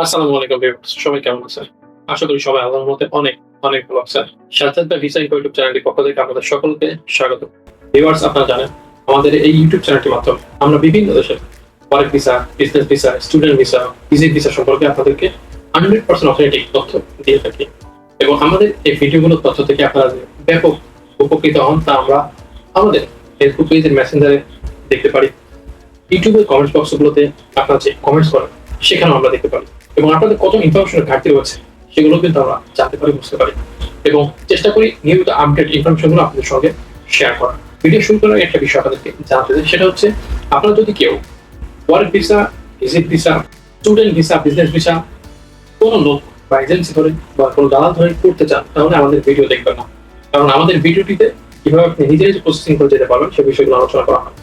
আসসালামু আলাইকুম ভিউয়ার্স, সবাই কেমন আছেন? আশা করি সবাই আল্লাহর অনেক অনেক ভালো আছেন। ভিসা ইউটিউব পক্ষ থেকে সকলকে স্বাগত। ভিউয়ার্স, আপনারা জানেন, আমাদের এই ইউটিউব মাধ্যমে আমরা বিভিন্ন দেশের work visa business visa student visa visit visa সম্পর্কে আপনাদেরকে হান্ড্রেড পার্সেন্ট অথেন্টিক তথ্য দিয়ে থাকি। এবং আমাদের এই ভিডিওগুলোর তথ্য থেকে আপনারা ব্যাপক উপকৃত হন তা আমরা আমাদের ফেসবুক পেজের মেসেঞ্জারে দেখতে পারি। ইউটিউবের কমেন্টস বক্সগুলোতে আপনারা যে কমেন্টস করেন, সেখানেও আমরা দেখতে পারি। এবং আপনাদের কত ইনফরমেশনের ঘাটতি রয়েছে, সেগুলো কিন্তু আমরা জানতে পারি, বুঝতে পারি। এবং চেষ্টা করি নিয়মিত আপডেট ইনফরমেশনগুলো আপনাদের সঙ্গে শেয়ার করা ভিডিও শুরু করার একটা বিষয় আপনাদেরকে জানাতে চাই, সেটা হচ্ছে, আপনারা যদি কেউ work visa visit visa student visa business visa কোনো লোক বা এজেন্সি ধরে বা কোনো দালাল ধরে করতে চান, তাহলে আমাদের ভিডিও দেখবেন না। কারণ আমাদের ভিডিওটিতে কীভাবে আপনি নিজে নিজে প্রসেসিং করে যেতে পারবেন, সে বিষয়গুলো আলোচনা করা হয়।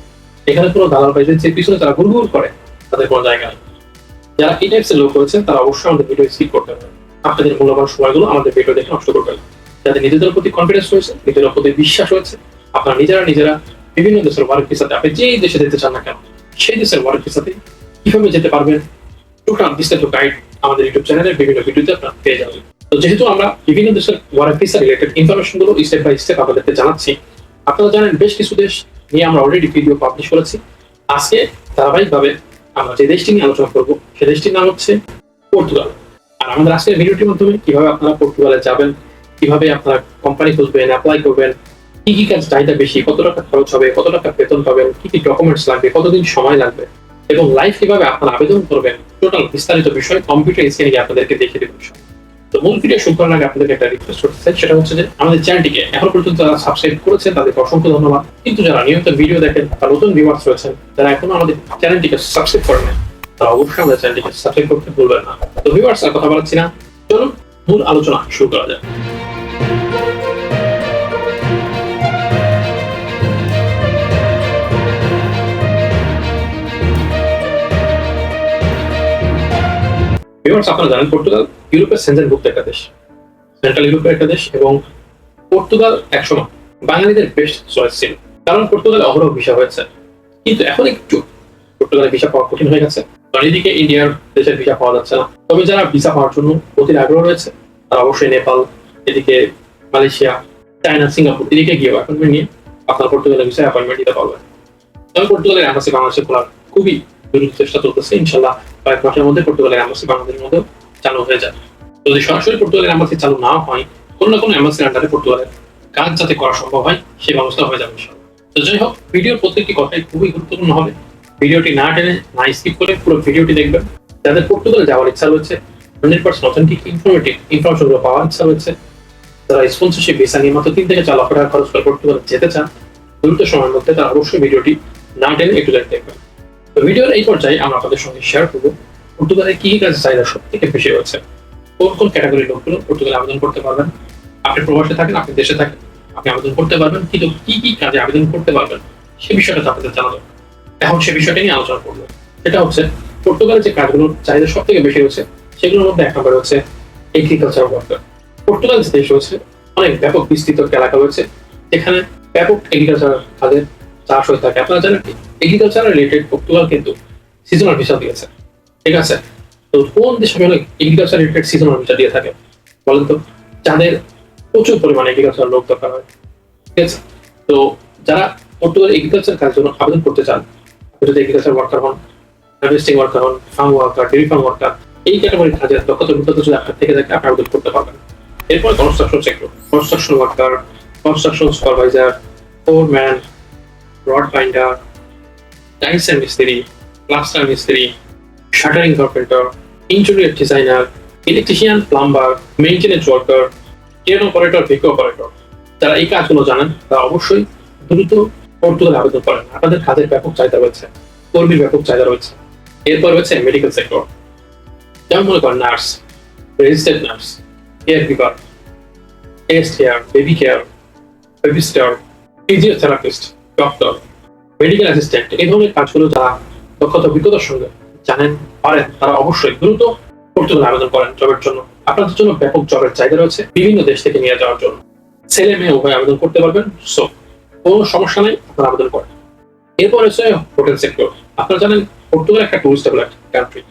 এখানে কোনো দালাল বা এজেন্সির পিছনে তারা গুড়গুড় করে, তাদের কোনো জায়গা নেই। যারা এই টাইপসের লোক রয়েছেন তারা অবশ্যই আমাদের ভিডিও স্কিপ করতে হবে। আপনাদের মূল্যবান সময়গুলো আমাদের ভিডিও দেখে নষ্ট করবেন যাদের নিজেদের প্রতি কনফিডেন্স রয়েছে, নিজেদের প্রতি বিশ্বাস রয়েছে, আপনারা নিজেরা নিজেরা বিভিন্ন দেশের ওয়ার্ক ভিসাতে আপনি যেই দেশে যেতে চান না কেন, সেই দেশের ওয়ার্ক ভিসাতে কীভাবে যেতে পারবেন? টোটাল বিস্তারিত গাইড আমাদের ইউটিউব চ্যানেলের বিভিন্ন ভিডিওতে আপনারা পেয়ে যাবেন। তো যেহেতু আমরা বিভিন্ন দেশের ওয়ার্ক ভিসা রিলেটেড ইনফরমেশনগুলো স্টেপ বাই স্টেপ আপনাদেরকে জানাচ্ছি, আপনারা জানেন বেশ কিছু দেশ নিয়ে আমরা অলরেডি ভিডিও পাবলিশ করেছি। আজকে ধারাবাহিকভাবে আমরা যে দেশটি নিয়ে আলোচনা করব, সে দেশটির নাম হচ্ছে পর্তুগাল। আর আমাদের আজকের ভিডিওটির মাধ্যমে কীভাবে আপনারা পর্তুগালে যাবেন, কীভাবে আপনারা কোম্পানি খুঁজবেন অ্যাপ্লাই করবেন, কি কি কাজ চাহিদা বেশি, কত টাকা খরচ হবে, কত টাকা বেতন পাবেন, কি কি ডকুমেন্টস লাগবে, কতদিন সময় লাগবে, এবং লাইফ কীভাবে আপনারা আবেদন করবেন টোটাল বিস্তারিত বিষয় কম্পিউটার স্ক্রিনে আপনাদেরকে দেখিয়ে দেবেন তো মূল ভিডিও শুরু করার আগে আপনাদেরকে একটা রিকোয়েস্ট করতে চাই, সেটা হচ্ছে যে আমাদের চ্যানেলটিকে এখন পর্যন্ত যারা সাবস্ক্রাইব করেছেন, তাদেরকে অসংখ্য ধন্যবাদ। কিন্তু যারা নিয়মিত ভিডিও দেখেন বা নতুন ভিউয়ার্স রয়েছেন, যারা এখনও আমাদের চ্যানেলটিকে সাবস্ক্রাইব করেন তারা অবশ্যই আমাদের চ্যানেলটিকে সাবস্ক্রাইব করতে ভুলবেন না। তো ভিউয়ার্স আর কথা বলাচ্ছি না। চলুন, মূল আলোচনা শুরু করা যাক। ভিউয়ার্স আপনারা জানেন পর্তুগাল ইউরোপের সেন্টারভুক্ত একটা দেশ। সেন্ট্রাল ইউরোপের একটা দেশ এবং পর্তুগাল একসময় বাঙালিদের বেস্ট চয়েস ছিল। কারণ পর্তুগালে অহরহ ভিসা হয়েছে। কিন্তু এখন একটু পর্তুগালে ভিসা পাওয়া কঠিন হয়ে গেছে। এদিকে ইন্ডিয়ার দেশের ভিসা পাওয়া যাচ্ছে না। তবে যারা ভিসা পাওয়ার জন্য অতির আগ্রহ রয়েছে, তারা অবশ্যই নেপাল, এদিকে মালয়েশিয়া, চায়না, সিঙ্গাপুর, এদিকে গিয়ে অ্যাপয়েন্টমেন্ট নিয়ে আপনার পর্তুগালের ভিসা অ্যাপয়েন্টমেন্ট দিতে পারবেন। তবে পর্তুগালের অ্যাম্বাসি বাংলাদেশে খোলার খুবই দ্রুত চেষ্টা চলতেছে। ইনশাল্লাহ কয়েক মাসের মধ্যে পর্তুগালের অ্যাম্বাসি বাংলাদেশের মধ্যে চালু হয়ে যাবে যদি সরাসরি পর্তুগালের অ্যাম্বাসি চালু না হয়, কোনো না কোনো অ্যাম্বাসির আন্ডারে পর্তুগালের কাজ যাতে করা সম্ভব হয় সেই ব্যবস্থা হয়ে যাবে তো যাই হোক, ভিডিওর প্রত্যেকটি কথাই খুবই গুরুত্বপূর্ণ হবে। ভিডিওটি না টেনে, না স্কিপ করে পুরো ভিডিওটি দেখবেন। যাদের পর্তুগালে যাওয়ার ইচ্ছা রয়েছে হান্ড্রেড পার্সেন্ট অথেন্টিক ইনফরমেটিভ ইনফরমেশনগুলো পাওয়ার ইচ্ছা রয়েছে। যারা স্পন্সরশিপ ভিসা নিয়ে মাত্র তিন থেকে চার লক্ষ টাকা খরচ করে পর্তুগালে যেতে চান, দ্রুত সময়ের মধ্যে তারা অবশ্যই ভিডিওটি না টেনে একটু দেখবেন। তো ভিডিওর এই পর্যায়ে আমরা আপনাদের সঙ্গে শেয়ার করব। পর্তুগালে কি কি কাজের চাহিদা সব থেকে বেশি রয়েছে? কোন কোন ক্যাটাগরির লোকগুলো পর্তুগালে আবেদন করতে পারবেন? আপনি প্রবাসে থাকেন, আপনি দেশে থাকেন, আপনি আবেদন করতে পারবেন, কিন্তু কি কি কাজে আবেদন করতে পারবেন সে বিষয়টা আপনাদের জানা দরকার। এখন সে বিষয়টা নিয়ে আলোচনা করব। সেটা হচ্ছে পর্তুগালের যে কাজগুলোর চাহিদা সব থেকে বেশি রয়েছে, সেগুলোর মধ্যে এক নম্বর হচ্ছে এগ্রিকালচার ওয়ার্কার পর্তুগাল দেশ রয়েছে, অনেক ব্যাপক বিস্তৃত এলাকা রয়েছে, যেখানে ব্যাপক এগ্রিকালচার কাজের চাষ হয়ে থাকে। আপনারা জানেন কি? এগ্রিকালচার রিলেটেড পর্তুগাল কিন্তু সিজনাল ভিসা দিয়েছে। ঠিক আছে? তো কোন দেশে এগ্রিকালচার রিলেটেড সিজনাল ভিসা দিয়ে থাকে? বলেন তো, যাদের প্রচুর পরিমাণে এগ্রিকালচার লোক দরকার হয়, ঠিক আছে? তো যারা পর্তুগাল এগ্রিকালচার কাজের জন্য আবেদন করতে চান যদি এগ্রিকালচার ওয়ার্কার হন হার্ভেস্টিং ওয়ার্কার হন farm worker dairy farm worker এই ক্যাটাগরির কাজের দক্ষতা বিদ্যুৎ যদি আপনার থেকে থাকে আপনি আবেদন করতে পারবেন। এরপর construction sector construction worker construction supervisor foreman rod binder tiles মিস্ত্রি প্লাস্টার মিস্ত্রি shuttering carpenter, interior designer, electrician, plumber, maintenance worker train operator, ভিকো operator. যারা এই কাজগুলো জানেন, তারা অবশ্যই দ্রুত পর্তুগালে আবেদন করেন। আপনাদের কাজের ব্যাপক চাহিদা রয়েছে, কর্মীর ব্যাপক চাহিদা রয়েছে। এরপর রয়েছে মেডিকেল সেক্টর যেমন মনে করেন nurse registered nurse care giver test care baby care baby star physiotherapist doctor medical assistant এই ধরনের কাজগুলো যারা দক্ষতা অভিজ্ঞতার সঙ্গে জানেন পারেন, তারা অবশ্যই দ্রুত পর্তুগালে আবেদন করেন জবের জন্য। আপনাদের জন্য ব্যাপক জবের চাহিদা রয়েছে বিভিন্ন দেশ থেকে নিয়ে যাওয়ার জন্য। ছেলে মেয়ে উভয় আবেদন করতে পারবেন, সো কোনো সমস্যা নেই, আপনারা আবেদন করেন। এরপর হচ্ছে হোটেল সেক্টর। আপনারা জানেন, পর্তুগাল একটা একটা কান্ট্রি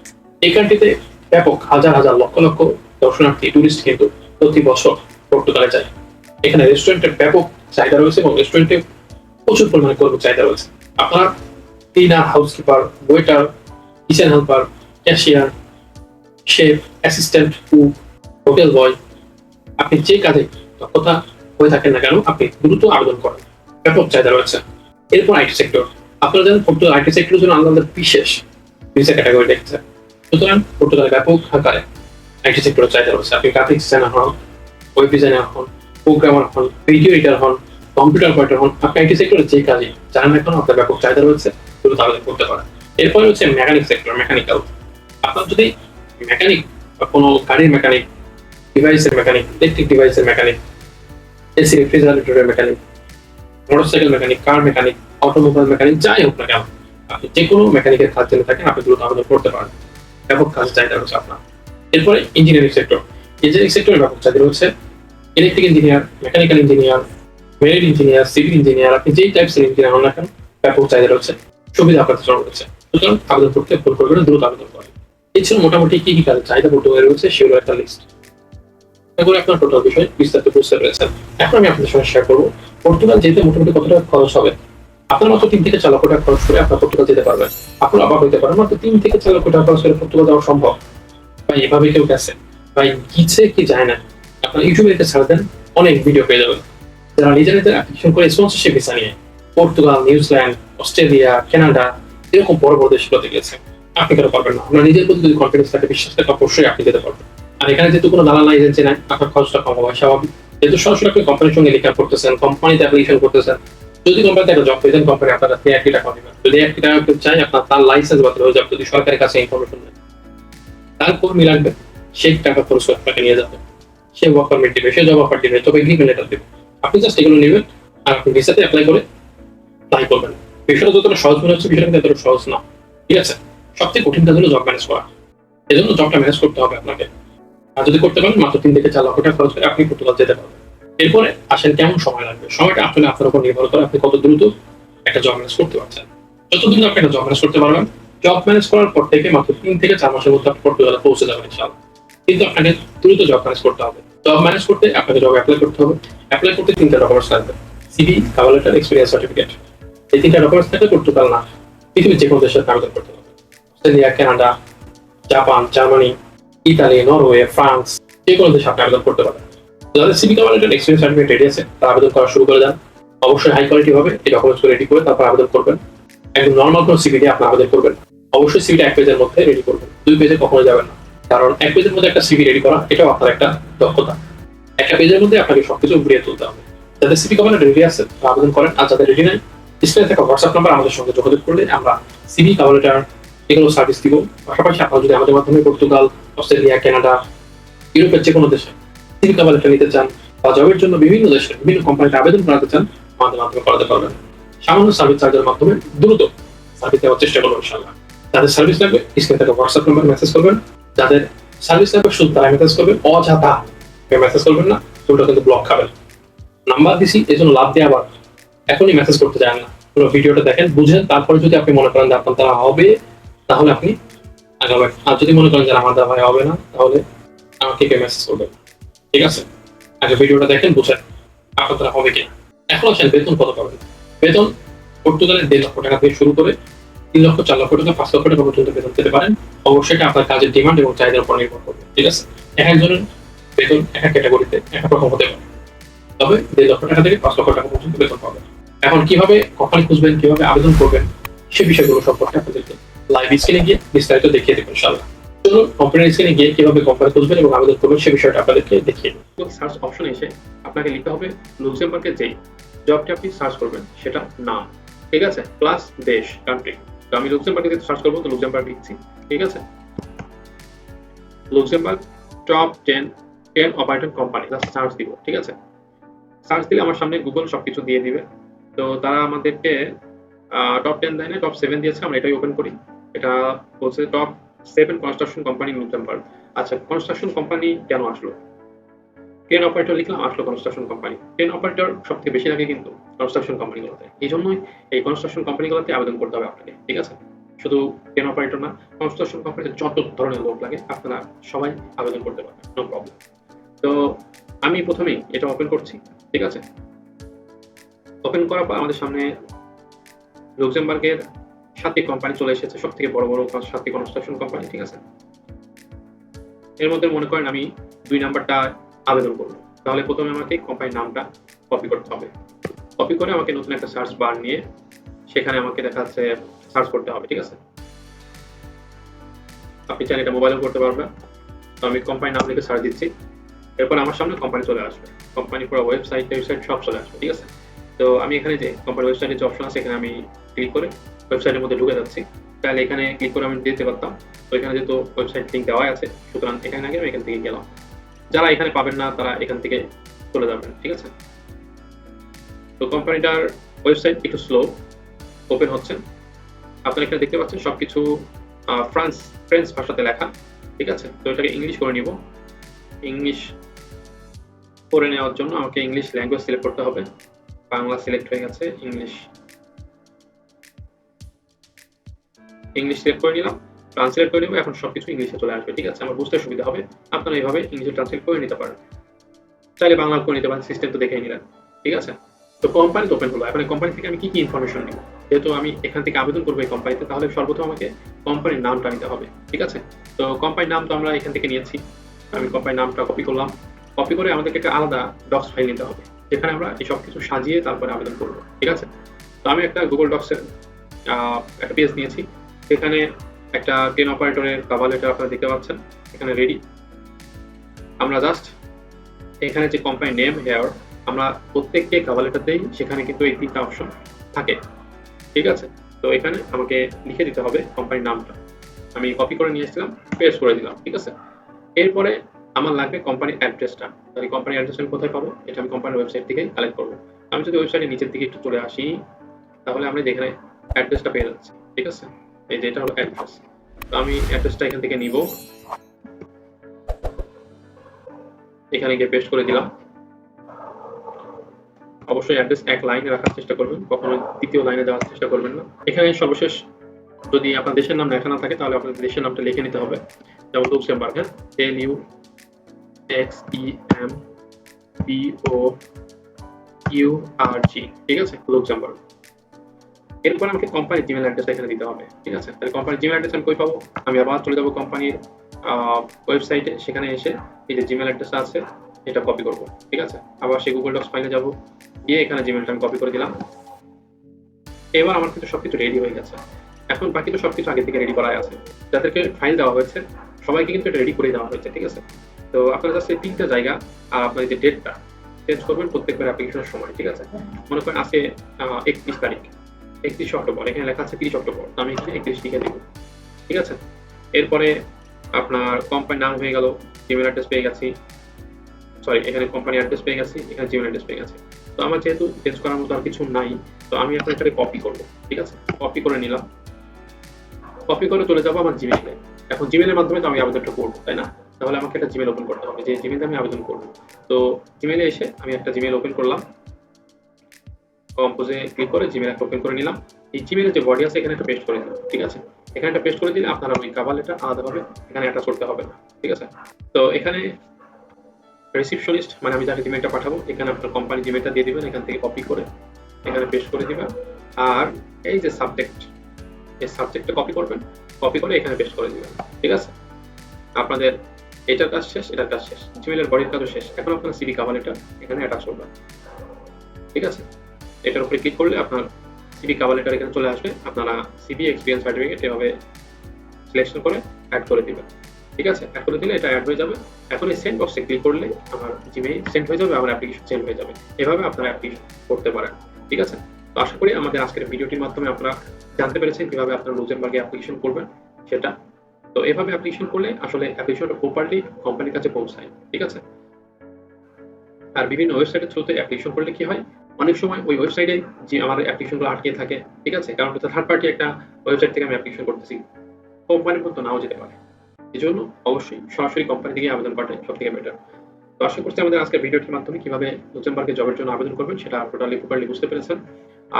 এই কান্ট্রিতে ব্যাপক হাজার হাজার লক্ষ লক্ষ দর্শনার্থী টুরিস্ট কিন্তু প্রতি বছর পর্তুগালে যায়। এখানে রেস্টুরেন্টের ব্যাপক চাহিদা রয়েছে এবং রেস্টুরেন্টে প্রচুর পরিমাণে কর্মী চাহিদা রয়েছে। আপনার cleaner housekeeper waiter kitchen helper cashier chef assistant cook hotel boy আপনি যে কাজে দক্ষতা হয়ে থাকেন না কেন, আপনি দ্রুত আবেদন করেন। ব্যাপক চাহিদা রয়েছে। এরপর আইটি সেক্টর। আপনারা জানেন পর্তুগাল আইটি সেক্টরের জন্য আলাদা বিশেষ ভিসা ক্যাটাগরি দেখছে সুতরাং পর্তুগালে ব্যাপক আকারে আইটি সেক্টরের চাহিদা রয়েছে। আপনি গ্রাফিক্স ডিজাইনার হন ওয়েব ডিজাইনার হন প্রোগ্রামার হন ভিডিও এডিটার হন কম্পিউটার অপারেটর হন, আপনি আইটি সেক্টরে যে কাজে জানেন না কেন, আপনার ব্যাপক চাহিদা রয়েছে, দ্রুত আবেদন করতে পারেন। এরপরে হচ্ছে মেকানিক সেক্টর মেকানিক্যাল আপনার যদি মেকানিক বা কোনো গাড়ির মেকানিক ডিভাইসের মেকানিক ইলেকট্রিক ডিভাইসের mechanic AC রেফ্রিজারেটরের mechanic motorcycle mechanic car mechanic automobile mechanic যাই হোক না কেন, আপনি যে কোনো মেকানিকের কাজ জেনে থাকেন, আপনি দ্রুত আবেদন করতে পারেন ব্যাপক কাজ চাহিদা রয়েছে আপনার। এরপরে ইঞ্জিনিয়ারিং সেক্টর ইঞ্জিনিয়ারিং সেক্টরের ব্যাপক চাহিদা রয়েছে। Electric engineer mechanical engineer marine engineer civil engineer আপনি যেই টাইপসের ইঞ্জিনিয়ার হন না কেন, ব্যাপক চাহিদা রয়েছে। সুবিধা আপনার জন্য সুতরাং আবেদন করতে ভুল করবেন দ্রুত আবেদন করেন এছাড়া মোটামুটি কি কি কাজ চাহিদা পর্তুগালে রয়েছে সেগুলো একটা লিস্ট এগুলো আপনার টোটাল বিষয়, বিস্তারিত বুঝতে পেরেছেন এখন আমি আপনাদের সঙ্গে শেয়ার করব, পর্তুগাল যেতে মোটামুটি কত টাকা খরচ হবে? আপনার মাত্র তিন থেকে চার লক্ষ টাকা খরচ করে আপনার পর্তুগাল যেতে পারবেন। আপনার অবাক হইতে পারেন, মাত্র তিন থেকে চার লক্ষ টাকা খরচ করে পর্তুগাল যাওয়া সম্ভব। ভাই, এভাবে কেউ গেছে? ভাই গিছে কি যায় না? আপনার ইউটিউবে এটা ছাড় দেন, অনেক ভিডিও পেয়ে যাবেন। যারা নিজের নিজের অ্যাপ্লিকেশন করে স্পন্সরশিপ ভিসা নিয়ে, Portugal, New Zealand, Australia, Canada, এরকম বড় বড় দেশগুলোতে গেছে। আপনি কেন পারবেন না? আপনার নিজের প্রতি যদি কনফিডেন্স থাকে, বিশ্বাস থাকে, অবশ্যই আপনি যেতে পারবেন। আর এখানে যেহেতু কোনো দালাল এজেন্সি নাই আপনার খরচটা কম হবে স্বাভাবিক। যেহেতু সরাসরি আপনি কোম্পানির সঙ্গে লেখা করতেছেন কোম্পানিতে অ্যাপ্লিকেশন করতেছেন, যদি কোম্পানিতে একটা জব পেয়েছেন কোম্পানি আপনার কাছে একই টাকা দিবেন যদি একই টাকা কেউ চাই, আপনার তার লাইসেন্স বাতিল হয়ে যাবে, যদি সরকারের কাছে ইনফরমেশন নেই তার কর্মী লাগবে সেই টাকা খরচ আপনাকে নিয়ে যাবে। সে ওয়ার্ক পারমিট দিবে, সে জব অফার দিবে, তবে এগ্রিমেন্ট লেটার দিবে। আপনি জাস্ট এগুলো নেবেন, আর আপনি ভিসাতে অ্যাপ্লাই করে তাই করবেন। বিষয়টা যতটা সহজ মনে হচ্ছে, বিষয়টা কিন্তু এতটা সহজ না। ঠিক আছে? সবথেকে কঠিন কাজ হলো জব ম্যানেজ করা। এজন্য জবটা ম্যানেজ করতে হবে আপনাকে। আর যদি করতে পারেন, মাত্র তিন থেকে চার লক্ষ টাকা খরচ করে আপনি পর্তুগাল যেতে পারবেন। এরপরে আসেন কেমন সময় লাগবে? সময়টা আসলে আপনার উপর নির্ভর করে আপনি কত দ্রুত একটা জব ম্যানেজ করতে পারছেন। যত দ্রুত আপনি একটা জব ম্যানেজ করতে পারবেন জব ম্যানেজ করার পর থেকে মাত্র তিন থেকে চার মাসের মধ্যে আপনি পর্তুগালে পৌঁছে যাবেন ইনশাআল্লাহ। কিন্তু আপনাকে দ্রুত জব ম্যানেজ করতে হবে। জব ম্যানেজ করতে আপনাকে জব অ্যাপ্লাই করতে হবে। অ্যাপ্লাই করতে তিনটা ডকুমেন্টস লাগবে। CV cover letter experience certificate এই তিনটা ডকুমেন্টস থাকলে পর্তুগাল না। পৃথিবীর যে কোনো দেশের আবেদন করতে Australia Canada Japan Germany Italy Norway France যে কোনো দেশে আপনি আবেদন করতে পারেন। যাদের CV cover experience certificate ready আছে তারা আবেদন করা শুরু করে দেন। অবশ্যই হাই কোয়ালিটি হবে, এই ডকুমেন্টস রেডি করে তারপর আবেদন করবেন। একদম নর্মাল কোনো সিভি দিয়ে আপনি আবেদন করবেন। অবশ্যই সিভিটা এক পেজের মধ্যে রেডি করবেন। দুই পেজে কখনো যাবেন না। কারণ এক পেজের মধ্যে একটা সিভি রেডি করা, এটাও আপনার একটা দক্ষতা। একটা পেজের মধ্যে আপনাকে সবকিছু ঘুরিয়ে তুলতে হবে। যাদের সিভি কভার রেডি আছে আবেদন করেন। আর যাদের রেডি নেই স্ক্রিনে থাকা হোয়াটসঅ্যাপ নাম্বার আমাদের সঙ্গে যোগাযোগ করলে আমরা সিভি কভার লেটার এগুলো সার্ভিস দিব। পাশাপাশি আপনারা যদি আমাদের মাধ্যমে পর্তুগাল, অস্ট্রেলিয়া, কানাডা, ইউরোপের যে কোনো দেশে সিভি কভার নিতে চান বা জবের জন্য বিভিন্ন দেশে বিভিন্ন কোম্পানিতে আবেদন করাতে চান, আমাদের মাধ্যমে করাতে পারবেন। সামান্য সার্ভিস চার্জের মাধ্যমে দ্রুত সার্ভিস দেওয়ার চেষ্টা করব ইনশাল্লাহ যাদের সার্ভিস লাগবে, স্ক্রিনে থাকা হোয়াটসঅ্যাপ নাম্বার মেসেজ করবেন। যাদের সার্ভিস লাগবে, শুধু তারা মেসেজ করবেন অযথা মেসেজ করবেন না ওটা কিন্তু ব্লক খাবেন। নাম্বার দিছি এই জন্য লাভ দিয়ে আবার এখনই মেসেজ করতে যান না। পুরো ভিডিওটা দেখেন, বুঝেন, তারপরে যদি আপনি মনে করেন যে আপনার দ্বারা হবে তাহলে আপনি আগাবেন আর যদি মনে করেন যে আমার দ্বারা হবে না, তাহলে আমাকে কে মেসেজ করবেন ঠিক আছে? আগে ভিডিওটা দেখেন, বুঝেন আপনার দ্বারা হবে কিনা। এখন আসেন, বেতন কত পাবেন? বেতন পর্তুগালের দেড় লক্ষ টাকা থেকে শুরু করে তিন লক্ষ, চার লক্ষ টাকা, পাঁচ লক্ষ টাকা পর্যন্ত বেতন পেতে পারেন। অবশ্যই এটা আপনার কাজের ডিমান্ড এবং চাহিদার উপর নির্ভর করবে, ঠিক আছে? এক একজনের বেতন এক এক ক্যাটাগরিতে এক এক রকম হতে পারে। তবে দেড় লক্ষ টাকা থেকে পাঁচ লক্ষ টাকা পর্যন্ত বেতন পাবেন। এখন কীভাবে কোম্পানি খুঁজবেন, কীভাবে আবেদন করবেন, সে বিষয়গুলো সম্পর্কে আপনাদেরকে লাইভ স্ক্রিনে গিয়ে বিস্তারিত দেখিয়ে দেবেন ইনশাআল্লাহ। চলুন কোম্পানির স্ক্রিনে গিয়ে কীভাবে এবং করবেন সে বিষয়টা আপনাদেরকে দেখিয়ে দেব। সার্চ অপশনে এসে আপনাকে লিখতে হবে লুক্সেমবার্গের যেই জবটি আপনি সার্চ করবেন সেটা নাম। ঠিক আছে? প্লাস দেশ কান্ট্রি তো আমি লুক্সেমবার্গে যেহেতু সার্চ করব, তো লুক্সেমবার্গ লিখছি। ঠিক আছে? Luxembourg top ten ten operator company just search দিব, ঠিক আছে? সার্চ দিলে আমার সামনে গুগল সবকিছু দিয়ে দিবে। তো তারা আমাদেরকে টপ টেন দেয় না টপ সেভেন দিয়েছে, আমরা এটাই ওপেন করি। এটা বলছে top seven construction company Luxembourg আচ্ছা কনস্ট্রাকশন কোম্পানি কেন আসলো? ট্রেন অপারেটর লিখলাম, আসলো কনস্ট্রাকশন কোম্পানি ট্রেন অপারেটর সব থেকে বেশি লাগে কিন্তু কনস্ট্রাকশন কোম্পানিগুলোতে এই জন্যই এই কনস্ট্রাকশন কোম্পানিগুলোতে আবেদন করতে হবে আপনাকে, ঠিক আছে? শুধু টেন অপারেটর না কনস্ট্রাকশন কোম্পানিতে যত ধরনের লোক লাগে, আপনারা সবাই আবেদন করতে পারবেন নো প্রবলেম তো আমি প্রথমেই এটা ওপেন করছি, ঠিক আছে? ওপেন করার পর আমাদের সামনে লুক্সেমবার্গের সাতটি কোম্পানি চলে এসেছে সব থেকে বড় বড় সাতটি কনস্ট্রাকশন কোম্পানি ঠিক আছে? এর মধ্যে মনে করেন আমি দুই নাম্বারটা আবেদন করব। তাহলে প্রথমে আমাকে কোম্পানির নামটা কপি করতে হবে। কপি করে আমাকে নতুন একটা সার্চ বার নিয়ে সেখানে আমাকে দেখা যাচ্ছে সার্চ করতে হবে, ঠিক আছে? আপনি চাইলে এটা মোবাইলেও করতে পারবেন। তো আমি কোম্পানির নাম লিখে সার্চ দিচ্ছি। এরপর আমার সামনে কোম্পানি চলে আসবে। কোম্পানি পুরো ওয়েবসাইট ওয়েবসাইট সব চলে আসবে, ঠিক আছে? তো আমি এখানে যে কোম্পানি ওয়েবসাইটে যে অপশন আছে, এখানে আমি ক্লিক করে ওয়েবসাইটের মধ্যে ঢুকে যাচ্ছি। তাহলে এখানে ক্লিক করে আমি দিতে পারতাম। তো এখানে যেহেতু ওয়েবসাইট লিঙ্ক দেওয়া আছে, সুতরাং এখানে আগে আমি এখান থেকে গেলাম। যারা এখানে পাবেন না, তারা এখান থেকে চলে যাবেন, ঠিক আছে? তো কোম্পানিটার ওয়েবসাইট একটু স্লো ওপেন হচ্ছে। আপনারা এখানে দেখতে পাচ্ছেন সবকিছু ফ্রান্স ফ্রেঞ্চ ভাষাতে লেখা, ঠিক আছে? তো এটাকে ইংলিশ করে নিব। ইংলিশ করে নেওয়ার জন্য আমাকে ইংলিশ ল্যাঙ্গুয়েজ সিলেক্ট করতে হবে। বাংলা সিলেক্ট হয়ে গেছে ইংলিশ ইংলিশ সিলেক্ট করে নিলাম ট্রান্সলেট করে নেব, এখন সবকিছু ইংলিশে চলে আসবে, ঠিক আছে? আমার বুঝতে সুবিধা হবে, আপনারা এইভাবে ইংলিশে ট্রান্সলেট করে নিতে পারেন। চাইলে বাংলা করে নিতে পারেন সিস্টেম তো দেখেই নিলেন, ঠিক আছে? তো কোম্পানি তো ওপেন হলো, এখন কোম্পানি থেকে আমি কি কি ইনফরমেশন নিব? যেহেতু আমি এখান থেকে আবেদন করব এই কোম্পানিতে তাহলে সর্বপ্রথম আমাকে কোম্পানির নামটা নিতে হবে, ঠিক আছে? তো কোম্পানির নাম তো আমরা এখান থেকে নিয়েছি, আমি কোম্পানির নামটা কপি করলাম কপি করে আমাদেরকে একটা আলাদা ডক্স ফাইল নিতে হবে, যেখানে আমরা এই সব কিছু সাজিয়ে তারপরে আবেদন করব, ঠিক আছে? তো আমি একটা গুগল ডক্সের একটা পেজ নিয়েছি সেখানে একটা টেন অপারেটরের কাভার লেটার আপনারা দেখতে পাচ্ছেন, এখানে রেডি আমরা জাস্ট এখানে যে কোম্পানি নেম হেয়ার আমরা প্রত্যেককে কাভার লেটার দেই, সেখানে কিন্তু এই তিনটা অপশন থাকে। ঠিক আছে? তো এখানে আমাকে লিখে দিতে হবে কোম্পানির নামটা। আমি কপি করে নিয়ে এসেছিলাম পেস্ট করে দিলাম, ঠিক আছে? এরপরে আমার লাগবে কোম্পানির অ্যাড্রেসটা তাহলে কোম্পানির অ্যাড্রেস আমি কোথায় পাবো? এটা আমি কোম্পানির ওয়েবসাইট থেকে কালেক্ট করব। আমি যদি ওয়েবসাইটের নিচের দিকে একটু চলে আসি, তাহলে আমরা যেখানে অ্যাড্রেসটা পেয়ে যাচ্ছি, ঠিক আছে? এই যে এটা হলো অ্যাড্রেস তো আমি অ্যাড্রেসটা এখান থেকে নিব। এখানে গিয়ে পেস্ট করে দিলাম। অবশ্যই অ্যাড্রেস এক লাইনে রাখার চেষ্টা করবেন, কখনো দ্বিতীয় লাইনে যাওয়ার চেষ্টা করবেন না। এখানে সর্বশেষ যদি আপনার দেশের নাম লেখা না থাকে, তাহলে আপনার দেশের নামটা লিখে নিতে হবে। যেমন লুক্সেমবার্গ হ্যাঁ L U X E M B O U R G ঠিক আছে? লুক্সেমবার্গ এরপর আমাকে কোম্পানির জিমেল অ্যাড্রেস এখানে দিতে হবে, ঠিক আছে? তাহলে কোম্পানির জিমেল অ্যাড্রেস আমি কই পাবো? আমি আবার চলে যাব কোম্পানির ওয়েবসাইটে সেখানে এসে এই যে জিমেল অ্যাড্রেস আছে, এটা কপি করব, ঠিক আছে? আবার সেই গুগল ডক্স ফাইলে যাব, গিয়ে এখানে জিমেলটা আমি কপি করে দিলাম। এবার আমার কিন্তু সবকিছু রেডি হয়ে গেছে। এখন বাকি তো সবকিছু আগে থেকে রেডি করাই আছে। যাদেরকে ফাইল দেওয়া হয়েছে, সবাইকে কিন্তু এটা রেডি করে দেওয়া হয়েছে, ঠিক আছে? তো আপনার কাছে তিনটা জায়গা, আর আপনার যে ডেটটা চেঞ্জ করবেন প্রত্যেকবার অ্যাপ্লিকেশনের সময়, ঠিক আছে? মনে করেন আজকে একত্রিশ তারিখ। একত্রিশে অক্টোবর, এখানে লেখা আছে তিরিশ অক্টোবর, তো আমি এখানে একত্রিশ লিখে দিব ঠিক আছে? এরপরে আপনার কোম্পানির নাম হয়ে গেল জিমেল অ্যাড্রেস পেয়ে গেছি সরি এখানে কোম্পানি অ্যাড্রেস পেয়ে গেছি, এখানে জিমেল অ্যাড্রেস পেয়ে গেছি। তো আমার যেহেতু চেঞ্জ করার মতো আর কিছু নাই, তো আমি এখন এটাকে কপি করব, ঠিক আছে? কপি করে নিলাম। কপি করে চলে যাব আমার জিমেলে এখন জিমেলের মাধ্যমে তো আমি আবেদনটা করব, তাই না? তাহলে আমাকে একটা জিমেল ওপেন করতে হবে, যে জিমেলে আমি আবেদন করব। তো জিমেলে এসে আমি একটা জিমেল ওপেন করলাম কম্পোজে ক্লিক করে জিমেল একটা ওপেন করে নিলাম। এই জিমেলের যে বডি আছে, এখানে একটা পেস্ট করে দিলাম, ঠিক আছে? এখানে একটা পেস্ট করে দিলে আপনারা ওই কাভার লেটার আলাদাভাবে এখানে অ্যাটাচ করতে হবে না, ঠিক আছে? তো এখানে রিসিপশনিস্ট মানে আমি যাকে জিমেলটা পাঠাবো, এখানে আপনার কোম্পানি জিমেলটা দিয়ে দিবেন, এখান থেকে কপি করে এখানে পেস্ট করে দিবেন। আর এই যে সাবজেক্ট এই সাবজেক্টটা কপি করবেন কপি করে এখানে পেস্ট করে দিবেন, ঠিক আছে? আপনাদের এটার কাজ শেষ, এটার কাজ শেষ। জিমেলের বডির কাজও শেষ। এখন আপনার সিভি কাভার লেটার এখানে অ্যাটাচ করবেন, ঠিক আছে? এটার উপরে ক্লিক করলে আপনার সিভি কাভার লেটার এখানে চলে আসবে। আপনারা সিভি এক্সপিরিয়েন্স সার্টিফিকেট এভাবে সিলেকশন করে অ্যাড করে দিবেন। ঠিক আছে? অ্যাড করে দিলে এটা অ্যাড হয়ে যাবে। এখন এই সেন্ড বক্সে ক্লিক করলে আমার জিমেইল সেন্ড হয়ে যাবে আমার অ্যাপ্লিকেশন সেন্ড হয়ে যাবে। এভাবে আপনারা অ্যাপ্লিকেশন করতে পারেন। ঠিক আছে? তো আশা করি আমাদের আজকের ভিডিওটির মাধ্যমে আপনারা জানতে পেরেছেন কীভাবে আপনারা লুজেমবার্গে অ্যাপ্লিকেশন করবেন সেটা। তো এভাবে অ্যাপ্লিকেশন করলে আসলে অ্যাপ্লিকেশনটা প্রপারলি কোম্পানির কাছে পৌঁছায়। ঠিক আছে? আর বিভিন্ন ওয়েবসাইটের থ্রুতে অ্যাপ্লিকেশন করলে কি হয়? অনেক সময় ওই ওয়েবসাইটে যে আমার অ্যাপ্লিকেশনগুলো আটকে থাকে, ঠিক আছে? কারণ হচ্ছে থার্ড পার্টি একটা ওয়েবসাইট থেকে আমি অ্যাপ্লিকেশন করতেছি। কোম্পানির মতো নাও যেতে পারে। এই জন্য অবশ্যই সরাসরি কোম্পানি থেকে আবেদন করাটাই সব থেকে বেটার তো আশা করছি আমাদের আজকের ভিডিওটির মাধ্যমে কীভাবে লুচেমবার্গে জবের জন্য আবেদন করবেন সেটা টোটালি প্রপারলি বুঝতে পেরেছেন।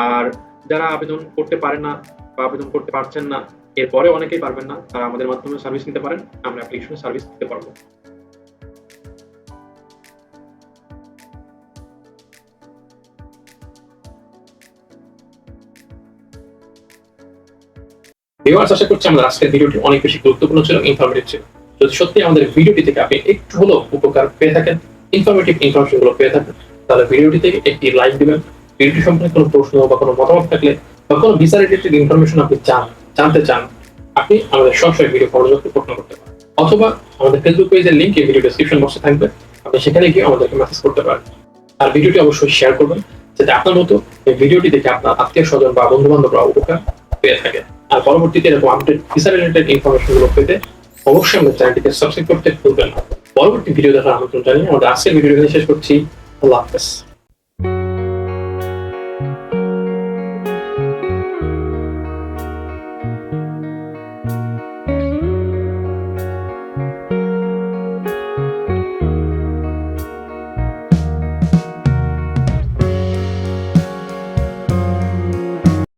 আর যারা আবেদন করতে পারে না বা আবেদন করতে পারছেন না, এরপরে অনেকেই পারবেন না, তারা আমাদের মাধ্যমে সার্ভিস নিতে পারেন। আমরা অ্যাপ্লিকেশনে সার্ভিস দিতে পারব। ভিউয়ার্স আশা করছি আমাদের আজকের ভিডিওটি অনেক বেশি গুরুত্বপূর্ণ ছিল ইনফরমেটিভ ছিল। যদি সত্যি আমাদের ভিডিওটি থেকে আপনি একটু হলেও উপকার পেয়ে থাকেন ইনফরমেটিভ ইনফরমেশনগুলো পেয়ে থাকেন, তাহলে ভিডিওটি থেকে একটি লাইক দিবেন। ভিডিওটি সম্পর্কে কোনো প্রশ্ন বা কোনো মতামত থাকলে বা কোনো ভিসা রিলেটেড ইনফরমেশন আপনি চান, জানতে চান, আপনি আমাদের সরাসরি ভিডিও পর্যন্ত প্রশ্ন করতে পারেন অথবা আমাদের ফেসবুক পেজের লিঙ্ক ভিডিও ডেসক্রিপশন বক্সে থাকবে, আপনি সেখানে গিয়ে আমাদেরকে মেসেজ করতে পারেন। আর ভিডিওটি অবশ্যই শেয়ার করবেন, যাতে আপনার মতো এই ভিডিওটি দেখে আপনার আত্মীয় স্বজন বা বন্ধু বান্ধবরা উপকার পেয়ে থাকে আর পরবর্তীতে এরকম আপডেট ভিসা রিলেটেড ইনফরমেশনগুলো পেতে অবশ্যই আমাদের চ্যানেলটিকে সাবস্ক্রাইব করতে ভুলবেন না। পরবর্তী ভিডিও দেখার আমন্ত্রণ জানিয়ে আমাদের আজকের ভিডিও শেষ করছি। আল্লাহ হাফেজ।